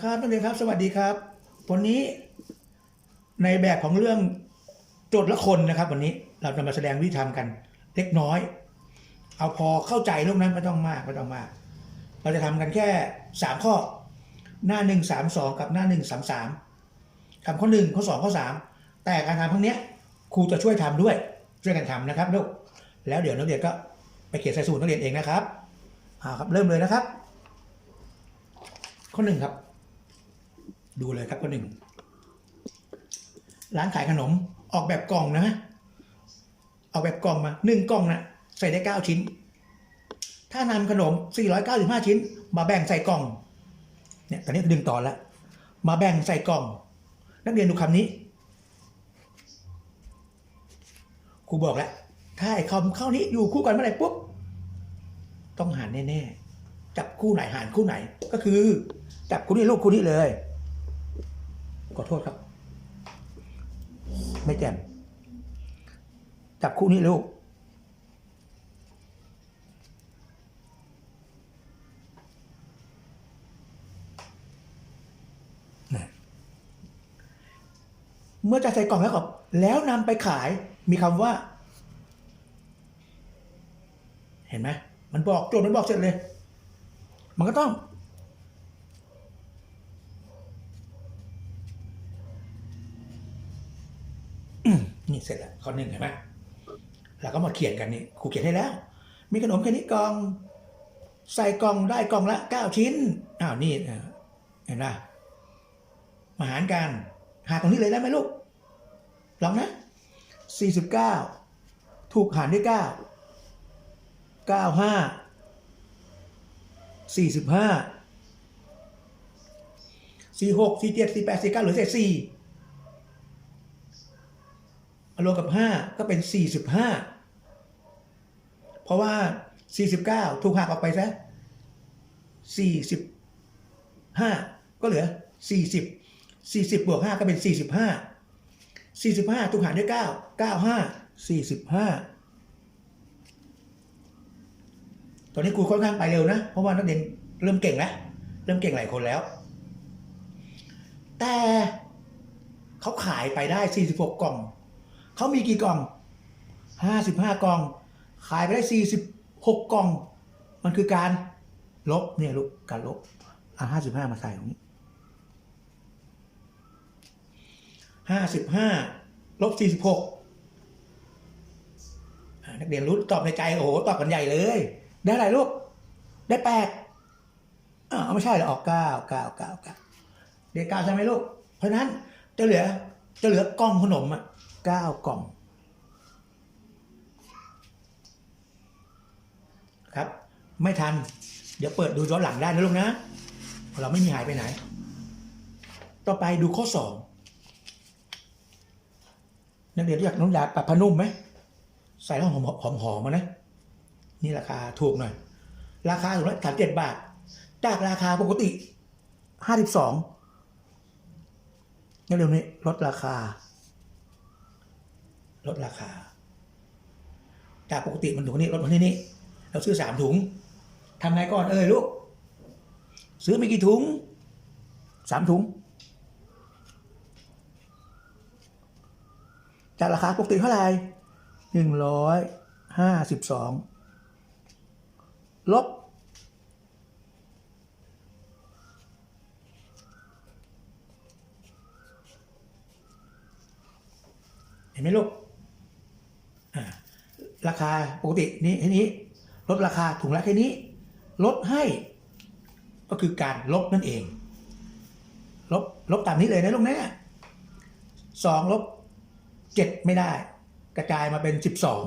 ครับนักเรียนครับ สวัสดีครับ วันนี้ในแบบของเรื่องโจทย์ละคนนะครับ วันนี้เราจะมาแสดงวิธีทำกัน เล็กน้อย เอาพอเข้าใจลูกนั้นไม่ต้องมากไม่ต้องมาก เราจะทำกันแค่สามข้อ หน้าหนึ่งสามสองกับหน้าหนึ่งสามสามคำข้อหนึ่งข้อสองข้อสามแต่การทำครั้งนี้ครูจะช่วยทำด้วยช่วยกันทำนะครับลูกแล้วเดี๋ยวนักเรียนก็ไปเขียนใส่สมุดนักเรียนเองนะครับอ่าครับเริ่มเลยนะครับข้อหนึ่งครับ ดูเลยครับข้อหนึ่งร้านขายขนมออกแบบกล่องนะออกแบบกล่องมาหนึ่งกล่องนะใส่ได้เก้าชิ้น ถ้านำขนม495ชิ้น มาแบ่งใส่กล่อง เนี่ยตอนนี้ดึงต่อแล้วมาแบ่งใส่กล่อง นักเรียนดูคำนี้ครูบอกแล้วถ้าไอ้คำเข้านี้อยู่คู่กันเมื่อไหร่ปุ๊บต้องหารแน่ๆจับคู่ไหนหารคู่ไหน ก็คือ จับคู่นี้ลูกคู่นี้เลย ขอโทษครับ ไม่แจ่มจับคู่นี้ลูกเมื่อจะใส่กล่องแล้วก็แล้วนำไปขายมีคำว่า เห็นไหมมันบอกโจทย์มันบอกเสร็จเลย มันก็ต้อง อืมนี่ เสร็จแล้วข้อหนึ่งเห็นไหมเราก็มาเขียนกันนี่ครูเขียนให้แล้ว มีขนมแค่นี้กอง ใส่กล่องได้กล่องละเก้าชิ้นอ้าวนี่เห็นไหมมาหารกันหาตรงนี้เลยได้ไหมลูกลองนะ49ถูกหารด้วย9 95 45 46 47 48 49เหลือเศษ4 รวมกับ 5 ก็เป็น 45 เพราะว่า 49 ถูกหักออกไปซะ45 ก็เหลือ 40 40 บวก 5 ก็เป็น 45 45 ถูกหารด้วย 9 95 45 ตอนนี้ครูค่อนข้างไปเร็วนะ เพราะว่านักเรียนเริ่มเก่งแล้ว เริ่มเก่งหลายคนแล้ว แต่เขาขายไปได้ 46 กล่อง เขามีกี่กล่อง55กล่อง ขายไปได้46กกล่อง มันคือการลบเนี่ยลูกการลบอะ55มาใส่ตรงนี้ห้าสิบห้าลบสี่สิบหกนักเรียนรู้ตอบในใจโอ้โหตอบกันใหญ่เลย ได้อะไรลูก ได้แปดอ้าวไม่ใช่หรอออกเก้าเก้าเก้าเก้าเด็กเก้าใช่ไหมลูก เพราะฉะนั้นจะเหลือจะเหลือกล่องขนมอะ เก้ากล่องครับ ไม่ทัน เดี๋ยวเปิดดูย้อนหลังได้นะลูกนะ เราไม่มีหายไปไหน ต่อไปดูข้อสองนักเรียนรู้จักน้ำยาปรับผ้านุ่มไหม ใส่แล้วหอมหอมหอมมานะ นี่ราคาถูกหน่อย ราคาถูกแล้วสามเจ็ดบาท จากราคาปกติห้าสิบสองนักเรียนนี้ลดราคา ลดราคา จากปกติมันถุงนี้ลดมาที่นี่เราซื้อสามถุงทำไงก่อนเอ้ยลูก ซื้อไม่กี่ถุงสามถุง จากราคาปกติเท่าไหร่หนึ่งร้อยห้าสิบสองลบเห็นไหมลูก ราคาปกตินี้แค่นี้ ลดราคาถุงละแค่นี้ ลดให้ ก็คือการลบนั่นเอง ลบลบตามนี้เลยนะลูกนะสองลบเจ็ดไม่ได้ กระจายมาเป็นสิบสอง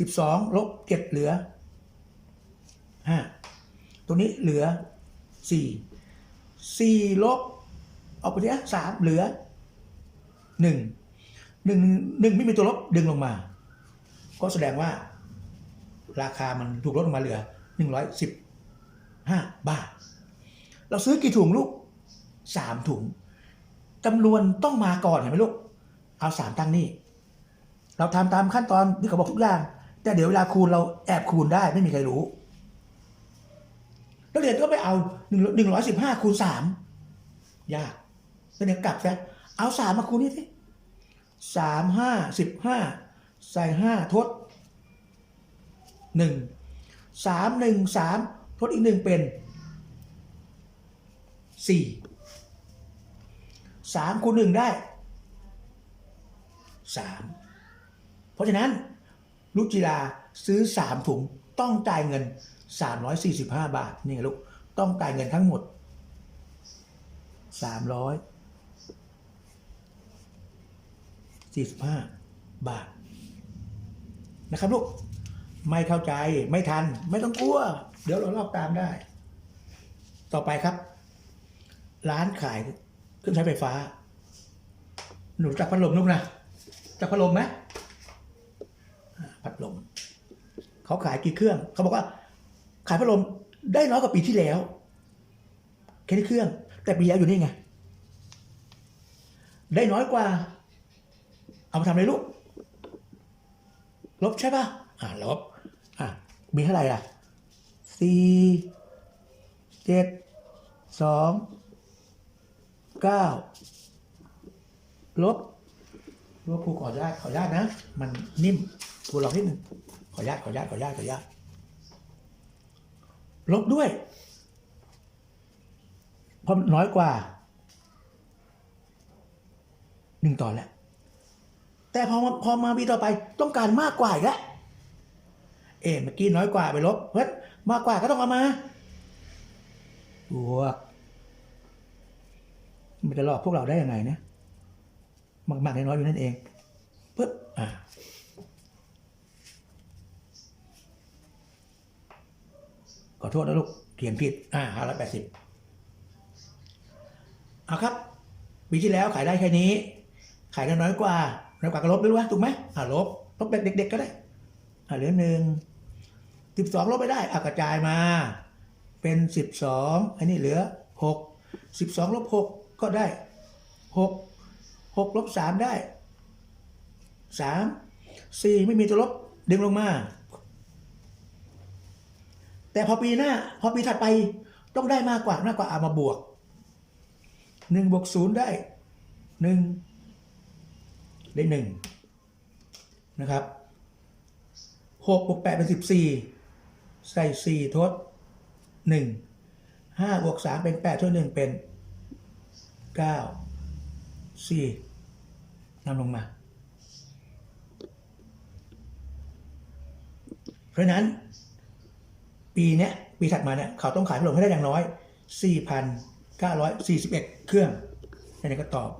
สิบสองลบเจ็ดเหลือห้าตัวนี้เหลือสี่สี่ลบออกไปเที่สามเหลือหนึ่ง หนึ่งหนึ่งไม่มีตัวลบดึงลงมา ก็แสดงว่า ราคามันถูกลดลงมาเหลือหนึ่งร้อยสิบห้าบาท เราซื้อกี่ถุงลูกสามถุงจำนวนต้องมาก่อนเห็นไหมลูก เอาสามตั้งนี่เราทำตามขั้นตอนที่เขาบอกทุกอย่าง แต่เดี๋ยวเวลาคูณเราแอบคูณได้ไม่มีใครรู้นักเรียนก็ไปเอาหนึ่งร้อยสิบห้าคูณสามยากนักเรียนกลับซะเอาสามมาคูณนี่สิ สามห้าสิบห้าใส่ห้าทดหนึ่งสามหนึ่งสามทดอีกหนึ่งเป็นสี่สามคูณหนึ่งได้สามเพราะฉะนั้นลูกจีราซื้อสามถุงต้องจ่ายเงิน345บห้าบาท นี่ไงลูก ต้องจ่ายเงินทั้งหมดสามร้อย 45 บาท นะครับลูก ไม่เข้าใจไม่ทัน ไม่ต้องกลัว เดี๋ยวเราลอกตามได้ ต่อไปครับ ร้านขายเครื่องใช้ไฟฟ้า หนูจักพัดลมลูกนะจักพัดลมไหมพัดลม เขาขายกี่เครื่อง เขาบอกว่า ขายพัดลมได้น้อยกว่าปีที่แล้วแค่นี้เครื่อง แต่ปีแล้วอยู่นี่ไง ได้น้อยกว่า เอามาทำอะไรลูก ลบใช่ปะอ่าลบ อะ มีเท่าไหร่ล่ะสี่เจ็ดสองเก้าลบลบครูขออนุญาตขออนุญาตนะ มันนิ่มครูลองนิดหนึ่งขออนุญาตขออนุญาตขออนุญาตขออนุญาตลบด้วยเพราะน้อยกว่าหนึ่งต่อแล้ว แต่พอมาพอมาปีต่อไปต้องการมากกว่าอีกแล้วเอ๊ะเมื่อกี้น้อยกว่าไปลบเฮ้ยมากกว่าก็ต้องเอามาบวกมันจะหลอกพวกเราได้ยังไงนี่ยมากมากน้อยๆอยู่นั่นเองปึ๊บอ่าขอโทษนะลูกเขียนผิดอ่าห้าร้อยแปดสิบเอาครับปีที่แล้วขายได้แค่นี้ ขายได้น้อยกว่า น้อยกว่าก็ลบด้วยวะถูกไหมอ่าลบลบแบบเด็ก ๆ ก็ได้อ่าเหลือหนึ่งสิบสองลบไปได้อะกระจายมา เป็นสิบสองอันนี้เหลือหกสิบสองลบหกก็ได้หกหกลบสามได้สามสี่ไม่มีตัวลบดึงลงมา แต่พอปีหน้า พอปีถัดไปต้องได้มากกว่า มากกว่าเอามาบวกหนึ่งบวกศูนย์ได้หนึ่ง ได้หนึ่งนะครับหกบวกแปดเป็นสิบสี่ใส่สี่ทดหนึ่งห้าบวกสามเป็นแปดทดหนึ่งเป็นเก้าสี่นำลงมา เพราะนั้น ปีเนี้ยปีถัดมาเนี่ยเขาต้องขายพัดลมให้ได้อย่างน้อย 4,941 เครื่องอันนี้ก็ตอบ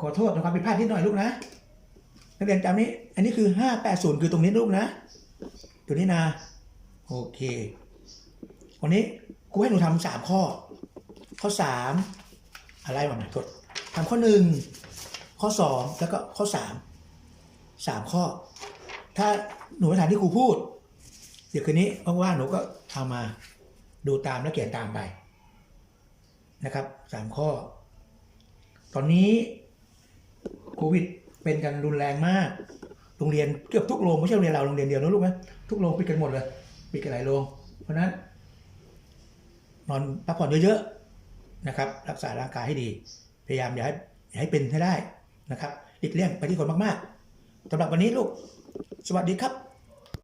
ขอโทษในความผิดพลาดนิดหน่อยลูกนะนักเรียนจำนี้ อันนี้คือ580คือตรงนี้ลูกนะ ตัวนี้นะ โอเค วันนี้ครูให้หนูทำสามข้อ ข้อสามอะไรวะนะกดทำข้อหนึ่งข้อสองแล้วก็ข้อสามสามข้อ ถ้าหนูไม่ทานที่ครูพูด เดี๋ยวคืนนี้ว่างๆหนูก็เอามาดูตามแล้วเขียนตามไปนะครับสามข้อ ตอนนี้ โควิดเป็นกันรุนแรงมาก โรงเรียนเกือบทุกโรงไม่ใช่โรงเรียนเราโรงเรียนเดียวนะลูกนะทุกโรงปิดกันหมดเลยปิดกันหลายโรงเพราะฉะนั้นนอนพักผ่อนเยอะๆนะครับ รักษาร่างกายให้ดี พยายามอย่าให้อย่าให้เป็นให้ได้นะครับหลีกเลี่ยงไปที่คนมากๆสำหรับวันนี้ลูก สวัสดีครับ